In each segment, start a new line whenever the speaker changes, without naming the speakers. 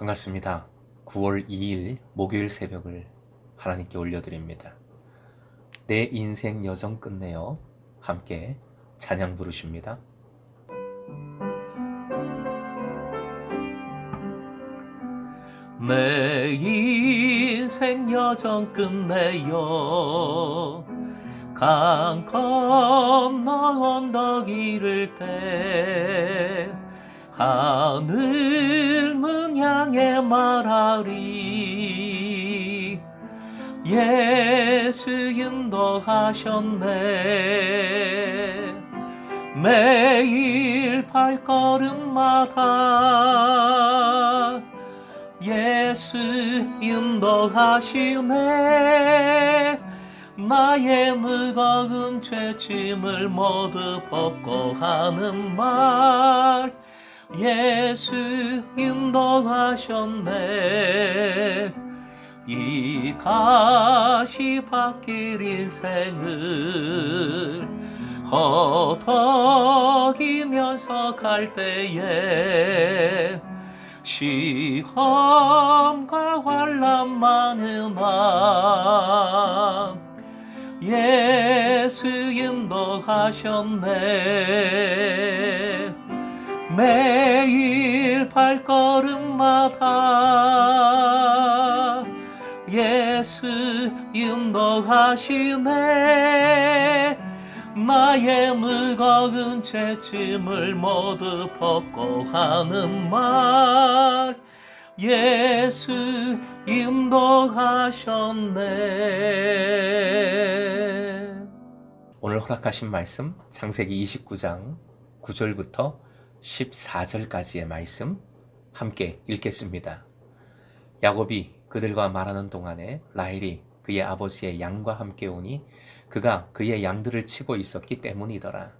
반갑습니다. 9월 2일 목요일 새벽을 하나님께 올려드립니다. 내 인생 여정 끝내요. 함께 찬양 부르십니다. 내 인생 여정 끝내요. 강 건너 언덕 이를 때 하늘 문 향해 말하리. 예수 인도하셨네. 매일 발걸음마다. 예수 인도하시네. 나의 무거운 죄짐을 모두 벗고 하는 말 예수 인도하셨네. 이 가시 바뀔 인생을 허덕이면서 갈 때에 시험과 환란 많으나 예수 인도하셨네 매일 발걸음마다. 예수 인도하시네 나의 무거운 죄짐을 모두 벗고 하는 말. 예수 인도하셨네. 오늘 허락하신 말씀 창세기 29장 9절부터 14절까지의 말씀 함께 읽겠습니다. 야곱이 그들과 말하는 동안에 라헬이 그의 아버지의 양과 함께 오니 그가 그의 양들을 치고 있었기 때문이더라.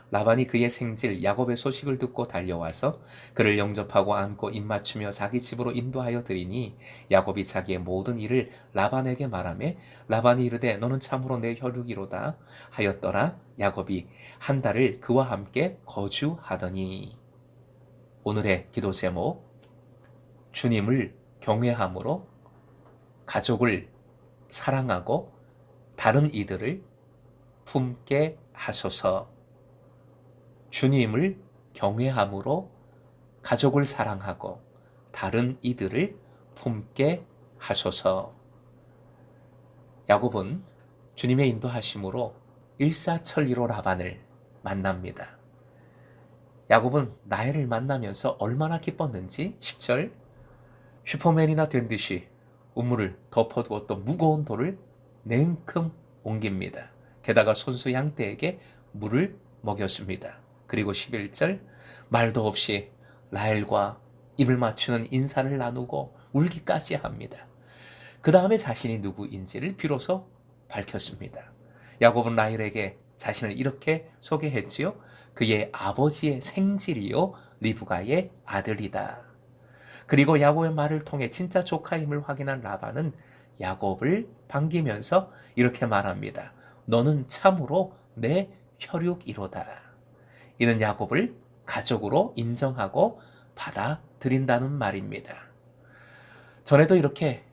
라반이 그의 생질 야곱의 소식을 듣고 달려와서 그를 영접하고 안고 입맞추며 자기 집으로 인도하여 드리니 야곱이 자기의 모든 일을 라반에게 말하매 라반이 이르되 너는 참으로 내 혈육이로다 하였더라 야곱이 한 달을 그와 함께 거주하더니 오늘의 기도 제목 주님을 경외함으로 가족을 사랑하고 다른 이들을 품게 하소서. 주님을 경외함으로 가족을 사랑하고 다른 이들을 품게 하소서. 야곱은 주님의 인도하심으로 일사천리로 라반을 만납니다. 야곱은 라헬을 만나면서 얼마나 기뻤는지 10절 슈퍼맨이나 된 듯이 우물을 덮어두었던 무거운 돌을 냉큼 옮깁니다. 게다가 손수 양떼에게 물을 먹였습니다. 그리고 11절 말도 없이 라헬과 입을 맞추는 인사를 나누고 울기까지 합니다. 그 다음에 자신이 누구인지를 비로소 밝혔습니다. 야곱은 라헬에게 자신을 이렇게 소개했지요. 그의 아버지의 생질이요 리브가의 아들이다. 그리고 야곱의 말을 통해 진짜 조카임을 확인한 라반은 야곱을 반기면서 이렇게 말합니다. 너는 참으로 내 혈육이로다. 이는 야곱을 가족으로 인정하고 받아들인다는 말입니다. 전에도 이렇게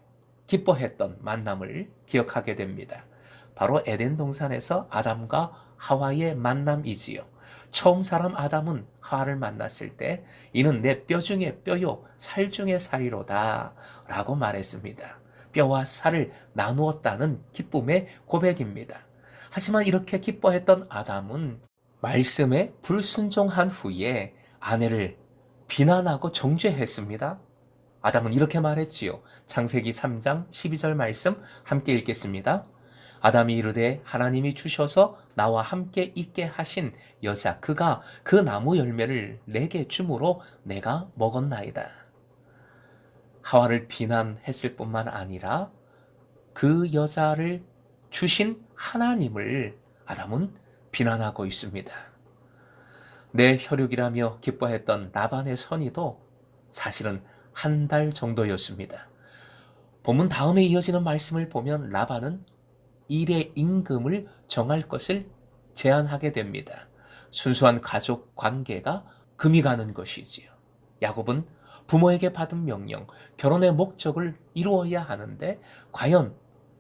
기뻐했던 만남을 기억하게 됩니다. 바로 에덴 동산에서 아담과 하와의 만남이지요. 처음 사람 아담은 하와를 만났을 때 이는 내 뼈 중에 뼈요 살 중에 살이로다 라고 말했습니다. 뼈와 살을 나누었다는 기쁨의 고백입니다. 하지만 이렇게 기뻐했던 아담은 말씀에 불순종한 후에 아내를 비난하고 정죄했습니다. 아담은 이렇게 말했지요. 창세기 3장 12절 말씀 함께 읽겠습니다. 아담이 이르되 하나님이 주셔서 나와 함께 있게 하신 여자 그가 그 나무 열매를 내게 주므로 내가 먹었나이다. 하와를 비난했을 뿐만 아니라 그 여자를 주신 하나님을 아담은 비난하고 있습니다. 내 혈육이라며 기뻐했던 라반의 선의도 사실은 한 달 정도였습니다. 본문 다음에 이어지는 말씀을 보면 라반은 일의 임금을 정할 것을 제안하게 됩니다. 순수한 가족 관계가 금이 가는 것이지요. 야곱은 부모에게 받은 명령, 결혼의 목적을 이루어야 하는데 과연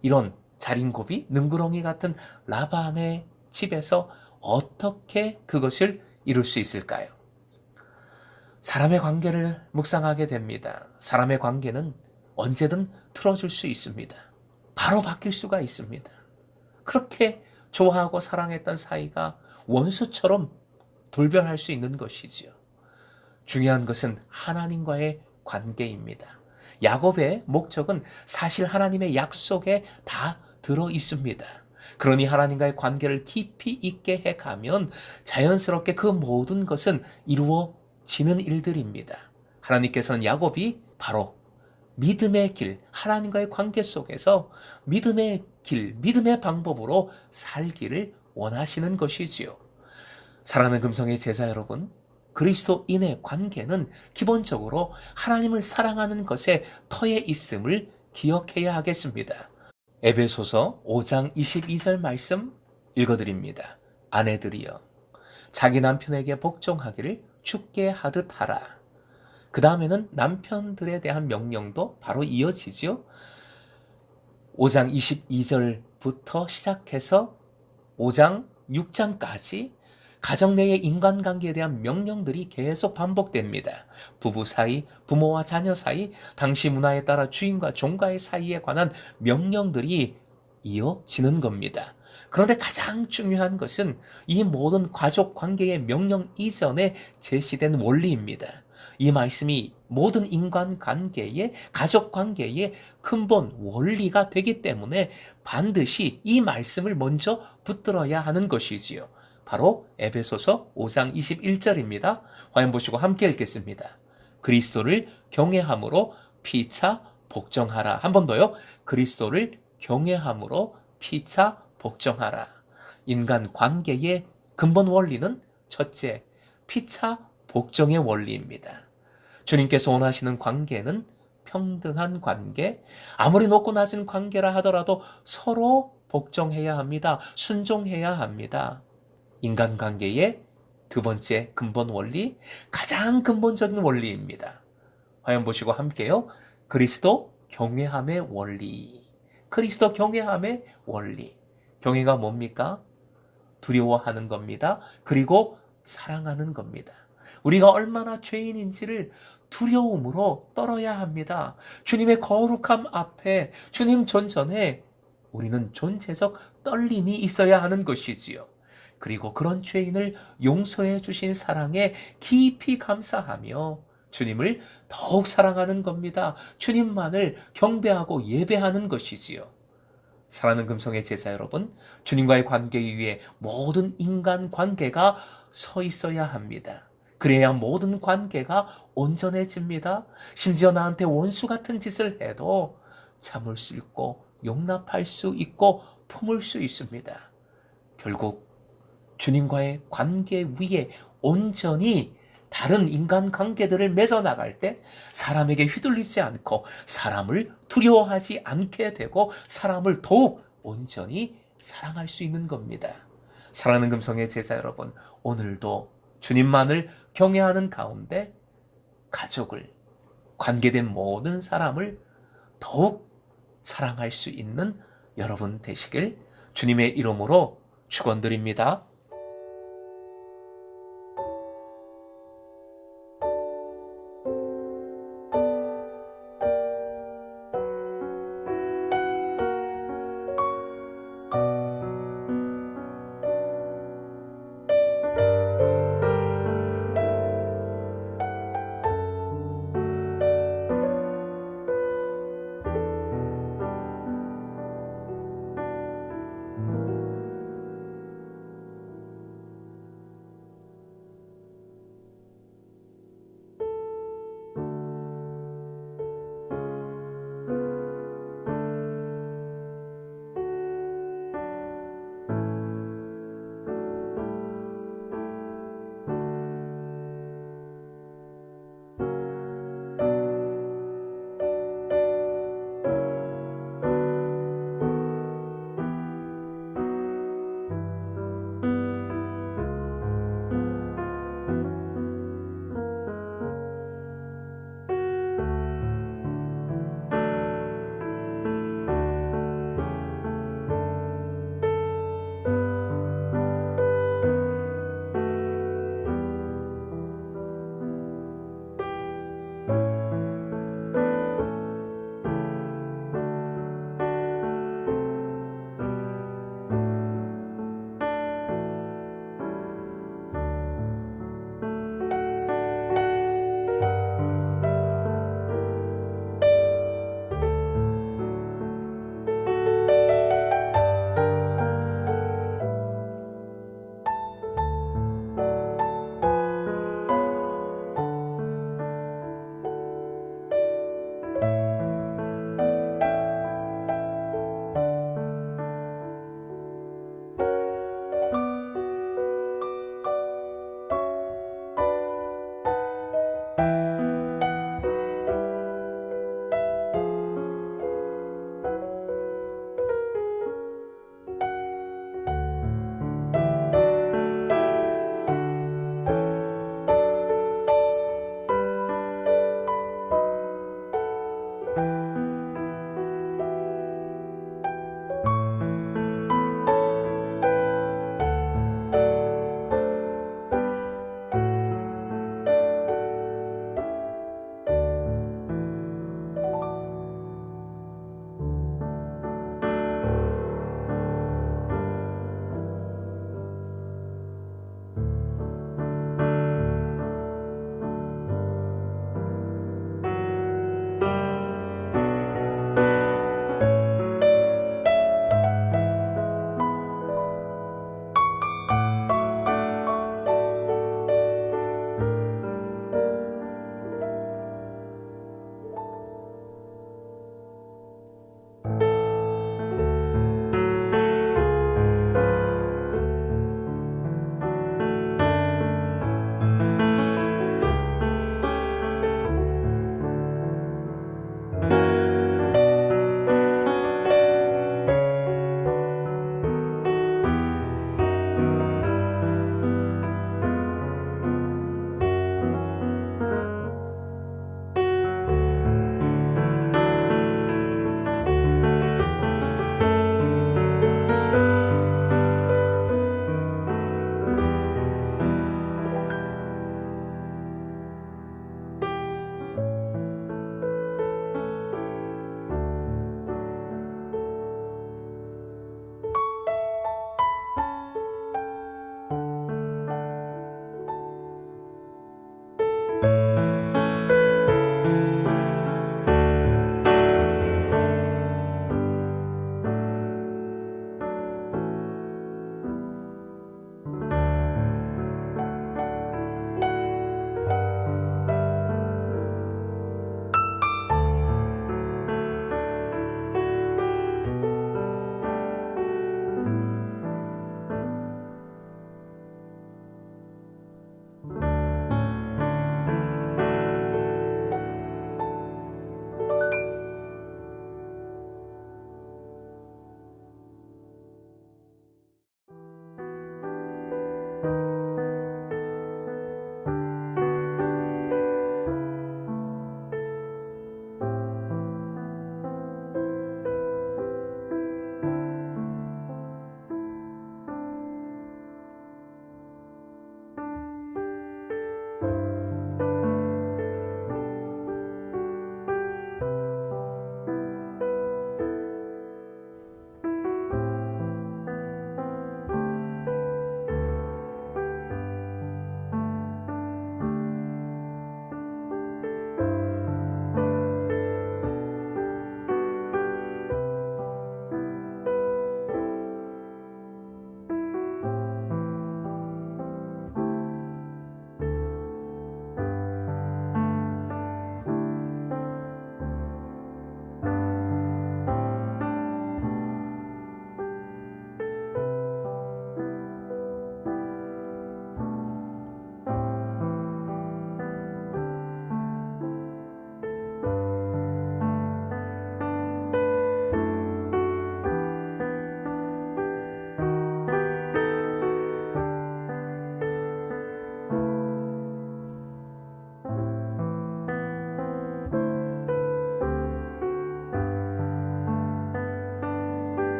이런 자린고비, 능구렁이 같은 라반의 집에서 어떻게 그것을 이룰 수 있을까요? 사람의 관계를 묵상하게 됩니다. 사람의 관계는 언제든 틀어줄 수 있습니다. 바로 바뀔 수가 있습니다. 그렇게 좋아하고 사랑했던 사이가 원수처럼 돌변할 수 있는 것이지요. 중요한 것은 하나님과의 관계입니다. 야곱의 목적은 사실 하나님의 약속에 다 들어 있습니다. 그러니 하나님과의 관계를 깊이 있게 해 가면 자연스럽게 그 모든 것은 이루어지는 일들입니다. 하나님께서는 야곱이 바로 믿음의 길, 하나님과의 관계 속에서 믿음의 길, 믿음의 방법으로 살기를 원하시는 것이지요. 사랑하는 금성의 제자 여러분, 그리스도인의 관계는 기본적으로 하나님을 사랑하는 것에 터에 있음을 기억해야 하겠습니다. 에베소서 5장 22절 말씀 읽어드립니다. 아내들이여 자기 남편에게 복종하기를 죽게 하듯 하라. 그 다음에는 남편들에 대한 명령도 바로 이어지지요. 5장 22절부터 시작해서 5장 6장까지 가정 내의 인간관계에 대한 명령들이 계속 반복됩니다. 부부 사이, 부모와 자녀 사이, 당시 문화에 따라 주인과 종과의 사이에 관한 명령들이 이어지는 겁니다. 그런데 가장 중요한 것은 이 모든 가족 관계의 명령 이전에 제시된 원리입니다. 이 말씀이 모든 인간 관계의 가족 관계의 근본 원리가 되기 때문에 반드시 이 말씀을 먼저 붙들어야 하는 것이지요. 바로 에베소서 5장 21절입니다. 화면 보시고 함께 읽겠습니다. 그리스도를 경외함으로 피차 복종하라. 한 번 더요. 그리스도를 경외함으로 피차 복종하라. 인간 관계의 근본 원리는 첫째, 피차 복종의 원리입니다. 주님께서 원하시는 관계는 평등한 관계, 아무리 높고 낮은 관계라 하더라도 서로 복종해야 합니다. 순종해야 합니다. 인간관계의 두 번째 근본 원리, 가장 근본적인 원리입니다. 화면 보시고 함께요. 그리스도 경외함의 원리. 그리스도 경외함의 원리. 경외가 뭡니까? 두려워하는 겁니다. 그리고 사랑하는 겁니다. 우리가 얼마나 죄인인지를 두려움으로 떨어야 합니다. 주님의 거룩함 앞에, 주님 전전에 우리는 존재적 떨림이 있어야 하는 것이지요. 그리고 그런 죄인을 용서해 주신 사랑에 깊이 감사하며 주님을 더욱 사랑하는 겁니다. 주님만을 경배하고 예배하는 것이지요. 사랑하는 금성의 제자 여러분, 주님과의 관계 위에 모든 인간 관계가 서 있어야 합니다. 그래야 모든 관계가 온전해집니다. 심지어 나한테 원수 같은 짓을 해도 참을 수 있고 용납할 수 있고 품을 수 있습니다. 결국 주님과의 관계 위에 온전히 다른 인간 관계들을 맺어 나갈 때 사람에게 휘둘리지 않고 사람을 두려워하지 않게 되고 사람을 더욱 온전히 사랑할 수 있는 겁니다. 사랑하는 금성의 제자 여러분, 오늘도 주님만을 경외하는 가운데 가족을, 관계된 모든 사람을 더욱 사랑할 수 있는 여러분 되시길 주님의 이름으로 축원드립니다.